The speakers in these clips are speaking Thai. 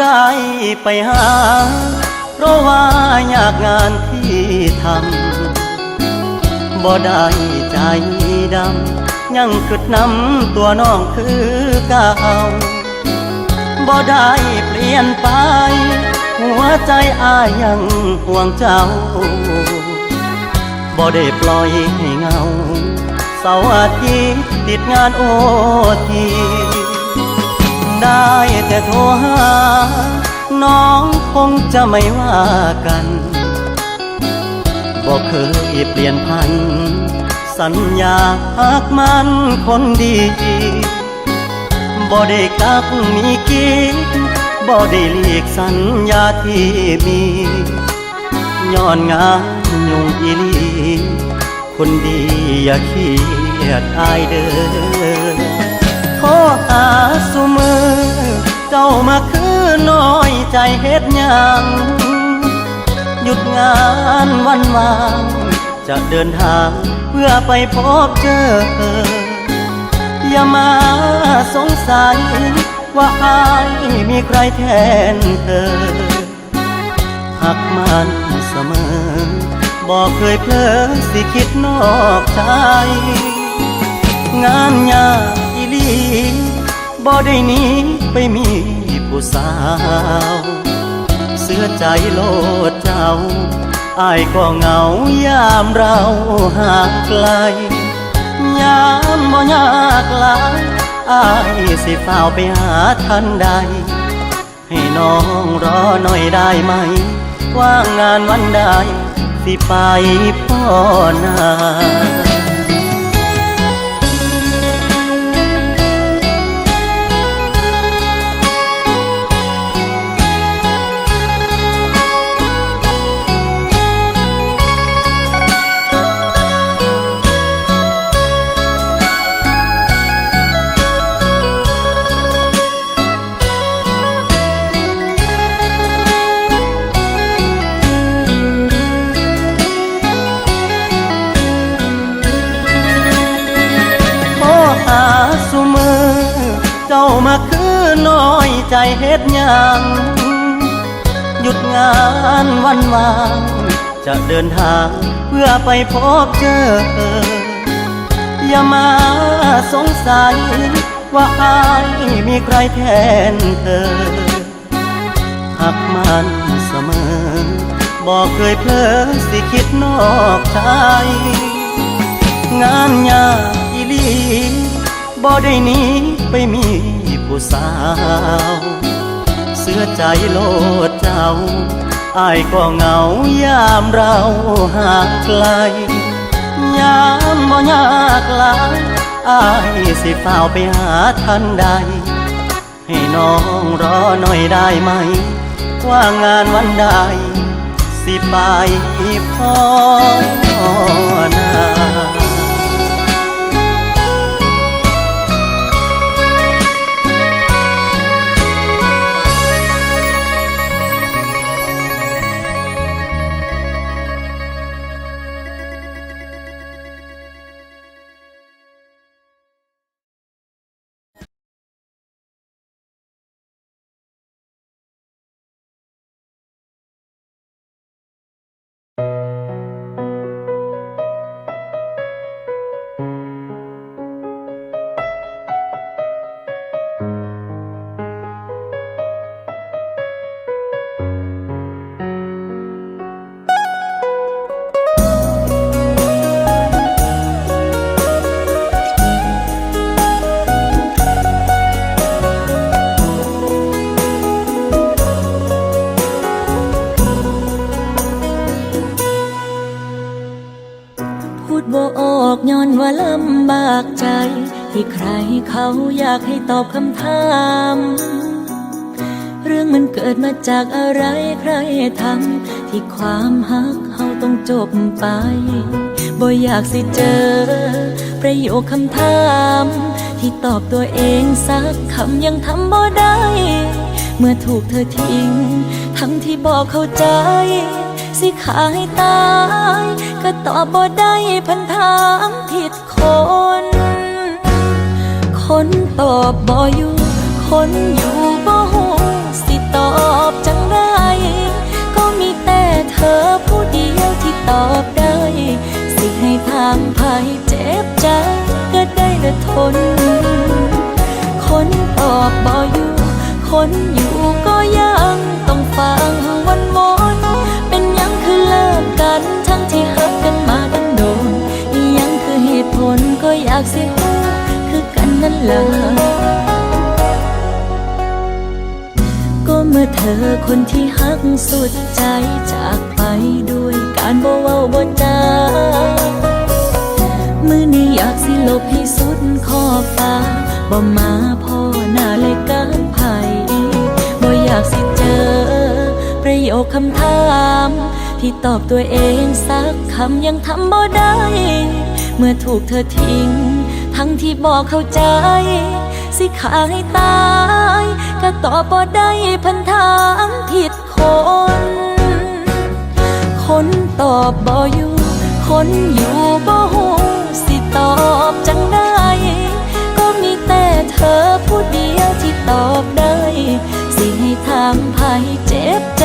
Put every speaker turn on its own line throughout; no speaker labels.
ได้ไปหา เพราะว่ายากงานที่ทำบ่ได้ใจดำ ยังคิดนำตัวน้องคือเก่าบ่ได้เปลี่ยนไป หัวใจอายยังห่วงเจ้าบ่ได้ปล่อยให้เงาเสาร์อาทิตย์ติดงานโอที ได้แต่โทรหา น้องคงจะไม่ว่ากันบอกเคยเปลี่ยนพัน สัญญาหากมันคนดีบ่ได้กักมีกินบ่ได้เลีกสัญญาที่มีย้อนงานยุงอีลีคนดีอย่าเครียดอายเด้อ โทรหาสุมือ เจ้ามาคือน้อยใจเฮ็ดยังหยุดงานวันวางจะเดินทางเพื่อไปพบเจอ อย่ามาสงสัย ว่าอายมีใครแทนเธอหักมันเสมอ บอกเคยเพลอสิคิดนอกใจ งานยาก ลีบ่ได้หนี้ไปมีผู้สาว เสื้อใจโลดเจ้าอายก็เหงายามเราห่างไกล ยามบ่ยากลายอายสิเฝ้าไปหาท่านใด ให้น้องรอหน่อยได้ไหม ว่างงานวันใดสิไปพ่อนา ใจเฮ็ดหยังหยุดงานวันวางจะเดินทางเพื่อไปพบเจอ อย่ามาสงสัย ว่าอายมีใครแทนเธอ หักมันเสมอ บอกเคยเพลอสิคิดนอกใจ งานยากอีลีบ่ได้นี้ไปมี ผู้สาว เสื้อใจโลดเจ้าอายก็เหงายามเราห่างไกล ยามบ่ยากลายอายสิเฝ้าวไปหาท่านใด ให้น้องรอหน่อยได้ไหม ว่างานวันใด สิไปพ่อนาา
กใจ ที่ใครเขาอยากให้ตอบคำถาม เรื่องมันเกิดมาจากอะไรใครทำที่ความฮักเขาต้องจบไปบ่อยากสิเจอ ประโยคคำถาม ที่ตอบตัวเองสักคำยังทำบ่ได้ เมื่อถูกเธอทิ้ง ทั้งที่บอกเข้าใจ สิขายตาย ก็ตอบบ่ได้พันถามผิดคน คนตอบบ่อยู่ คนอยู่บ่หูสิตอบจังได้ก็มีแต่เธอผู้เดียวที่ตอบได้ สิให้ทางภัยเจ็บใจก็ได้แต่ทน คนตอบบ่อยู่ คนอยู่ากสิฮู้คือกันนั่นล่ะก็เมื่อเธอคนที่หักสุดใจจากไปด้วยการบ่เว้าบ่จามือนี้อยากสิลบให้สุดขอบฟ้าบ่มาพ่อหน้าเลยการไผ่บ่อยากสิเจอ ประโยคคำถาม ที่ตอบตัวเองสักคำยังทำบ่ได้ เมื่อถูกเธอทิ้ง ทั้งที่บอกเข้าใจ สิขาให้ตายก็ตอบบ่ได้พันทางผิดคน คนตอบบ่อยู่ คนอยู่บ่หูสิตอบจังได้ ก็มีแต่เธอผู้เดียวที่ตอบได้ สิให้ทางภัยเจ็บใจ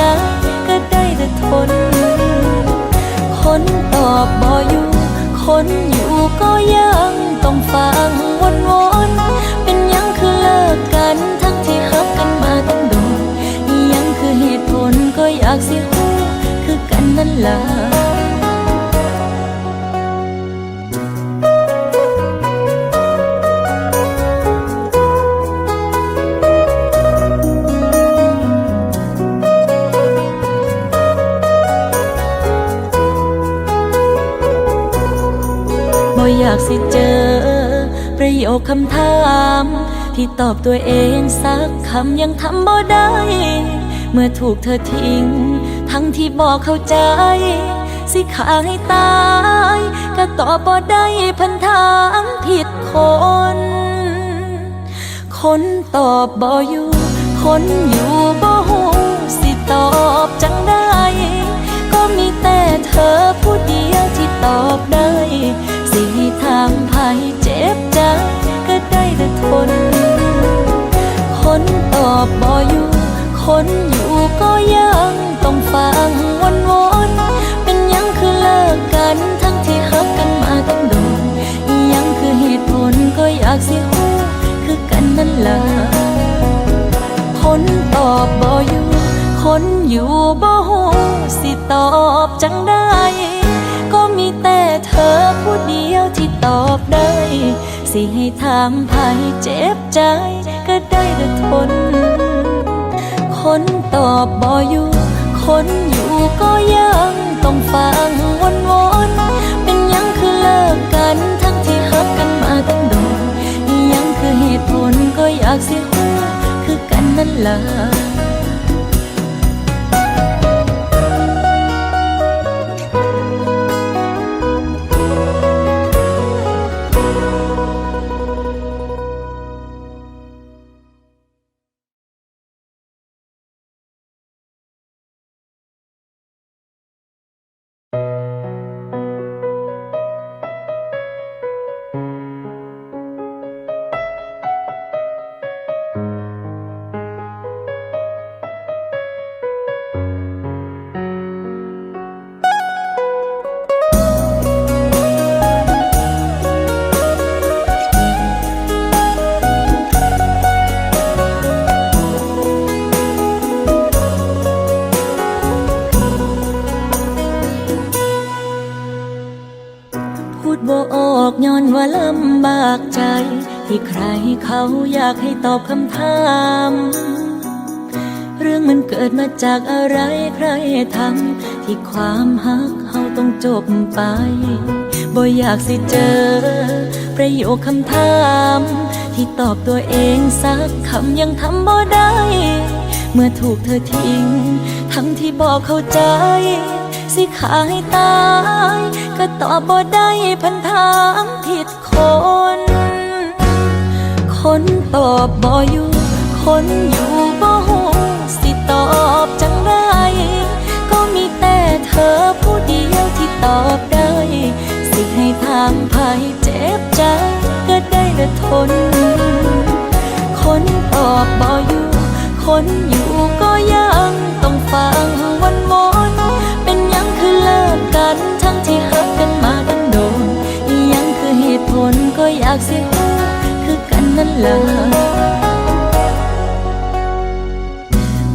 นอยู่ก็ยังต้องฟังวนวนๆเป็นยังคือเลิกกันทั้งที่ฮักกันมาตั้งโดนยังคือเหตุผลก็อยากสิฮู้คือกันนั่นล่ะ อยากสิเจอ ประโยคคำถาม ที่ตอบตัวเองสักคำยังทำบ่ได้ เมื่อถูกเธอทิ้ง ทั้งที่บอกเข้าใจ สิขาให้ตาย ก็ตอบบ่ได้พันทางผิดคน คนตอบบ่อยู่ คนอยู่บ่หูสิตอบจังได้ ก็มีแต่เธอผู้เดียวที่ตอบได้ ทางภัยเจ็บใจก็ได้แต่ทน คนตอบบ่อยู่ คนอยู่ก็ยังต้องฟังวนวนๆเป็นยังคือเลิกกัน สิให้ทางภัยเจ็บใจ ก็ได้แต่ทน คนตอบบ่อยู่ คนอยู่ก็ยังต้องฟังวนวนๆเป็นยังคือเลิกกันทั้งที่หักกันมาตั้งโดนยังคือเหตุผลก็อยากสิฮู้คือกันนั่นล่ะ ใครเขาอยากให้ตอบคำถาม เรื่องมันเกิดมาจากอะไรใครทำที่ความฮักเขาต้องจบไปบ่อยากสิเจอ ประโยคคำถาม ที่ตอบตัวเองสักคำยังทำบ่ได้ เมื่อถูกเธอทิ้ง ทั้งที่บอกเข้าใจ สิขาให้ตาย ก็ตอบบ่ได้พันทางผิดคน คนตอบบ่อยู่ คนอยู่บ่หูสิตอบจังไร ก็มีแต่เธอผู้เดียวที่ตอบได้ สิให้ทางภายเจ็บใจก็ได้แะทน คนตอบบ่อยู่ คนอยู่ก็ยังต้องฟังวันมนเป็นยังคือเลิกกันทั้งที่หักกันมาตั้งโดนยังคือเหตุผลก็อยากเสีย ลา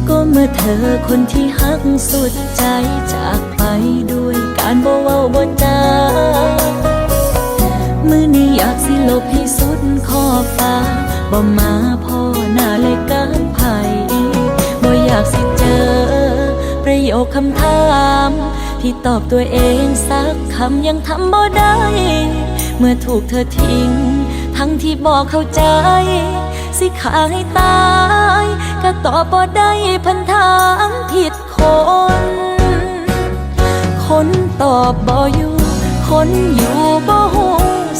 ก็เมื่อเธอคนที่หักสุดใจจากไปด้วยการบ่เว้าบ่จาเมื่อนี้อยากสิลบให้สุดขอฟ้าบ่มาพ่อหน้าเลยการไผ่บ่อยากสิเจอ ประโยคคำถามที่ตอบตัวเองสักคำยังทำบ่ได้ เมื่อถูกเธอทิ้ง ทั้งที่บอกเข้าใจ สิขาให้ตาย ก็ตอบบ่ได้พันทางผิดคน คนตอบบ่อยู่ คนอยู่บ่หู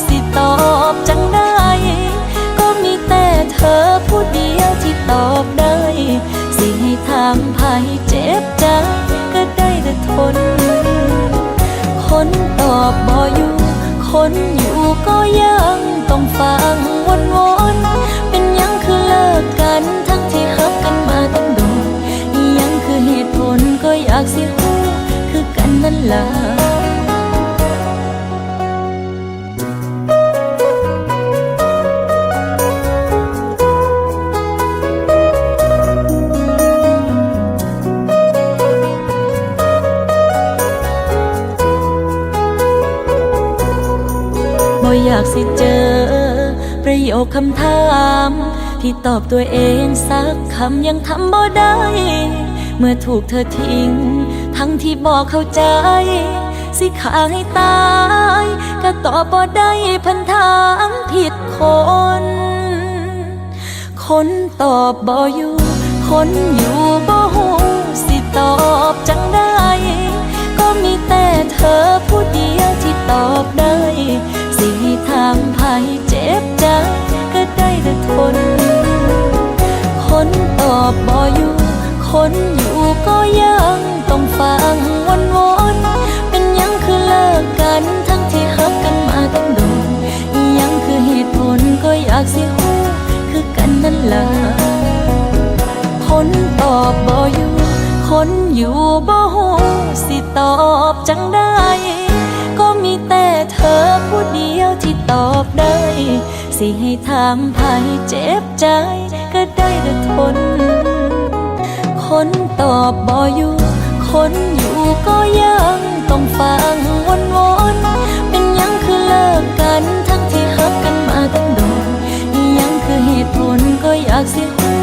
สิตอบจังได้ ก็มีแต่เธอผู้เดียวที่ตอบได้ สิให้ทางภัยเจ็บใจก็ได้แต่ทน คนตอบบ่อยู่ นอยู่ก็ยังต้องฟังวนวนๆเป็นยังคือเลิกกันทั้งที่ฮักกันมาตั้งโดนยังคือเหตุผลก็อยากสิฮู้คือกันนั่นล่ะ อยากสิเจอ ประโยคคำถาม ที่ตอบตัวเองสักคำยังทำบ่ได้ เมื่อถูกเธอทิ้ง ทั้งที่บอกเข้าใจ สิขาให้ตาย ก็ตอบบ่ได้พันทางผิดคน คนตอบบ่อยู่ คนอยู่บ่หูสิตอบจังได้ ก็มีแต่เธอผู้เดียวที่ตอบได้ อบบ่อยู่ คนอยู่ก็ยังต้องฟังวนวนเป็นยังคือเลิกกันทั้งที่ฮักกันมาตั้งโดนยังคือเหตุผลก็อยากสิฮู้คือกันนั่นล่ะคนตอบบ่อยู่ คนอยู่บ่หูสิตอบจังได้ก็มีแต่เธอผู้เดียวที่ตอบได้ สิให้ทางภัยเจ็บใจก็ได้แต่ทน คนตอบบ่อยู่ คนอยู่ก็ยังต้องฟังวนวนๆเป็นยังคือเลิกกันทั้งที่ฮักกันมาตั้งโดนยังคือเหตุผลก็อยากสิฮู้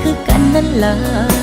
คือกันนั่นล่ะ